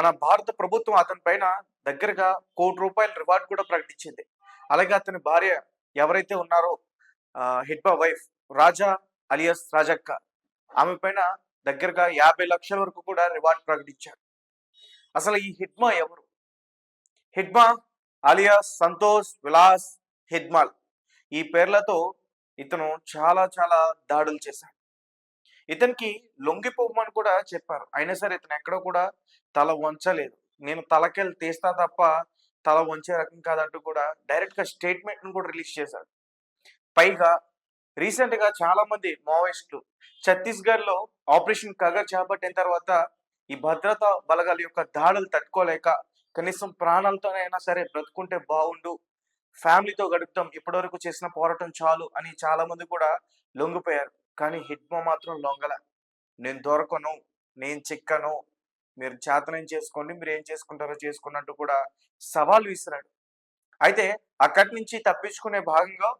మన భారత ప్రభుత్వం అతని పైన దగ్గరగా కోటి రూపాయల రివార్డ్ కూడా ప్రకటించింది. అలాగే అతని భార్య ఎవరైతే ఉన్నారో ఆ, హిడ్బా వైఫ్ రాజా అలియస్ రాజక్క ఆమె పైన దగ్గరగా యాభై లక్షల వరకు కూడా రివార్డ్ ప్రకటించారు. అసలు ఈ హిడ్మా ఎవరు? హిడ్మా అలియాస్ సంతోష్ విలాస్ హిడ్మాల్ ఈ పేర్లతో ఇతను చాలా చాలా దాడులు చేశాడు. ఇతనికి లొంగిపోమని కూడా చెప్పారు. అయినా సరే ఇతను ఎక్కడ కూడా తల వంచలేదు. నేను తలకెళ్ళి తీస్తా తప్ప తల వంచే రకం కాదంటూ కూడా డైరెక్ట్గా స్టేట్మెంట్ను కూడా రిలీజ్ చేశాడు పైగా రీసెంట్గా చాలా మంది మావోయిస్టులు ఛత్తీస్గఢ్లో ఆపరేషన్ కగర్ చేపట్టిన తర్వాత ఈ భద్రతా బలగాల యొక్క దాడులు తట్టుకోలేక కనీసం ప్రాణాలతోనైనా సరే బ్రతుకుంటే బాగుండు ఫ్యామిలీతో గడుపుతాం ఇప్పటివరకు చేసిన పోరాటం చాలు అని చాలా మంది కూడా లొంగిపోయారు. కానీ హిట్మో మాత్రం లొంగల. నేను దొరకను నేను చిక్కను మీరు చేతనం చేసుకోండి మీరు ఏం చేసుకుంటారో చేసుకున్నట్టు కూడా సవాల్ విసిరాడు. అయితే అక్కడి నుంచి తప్పించుకునే భాగంగా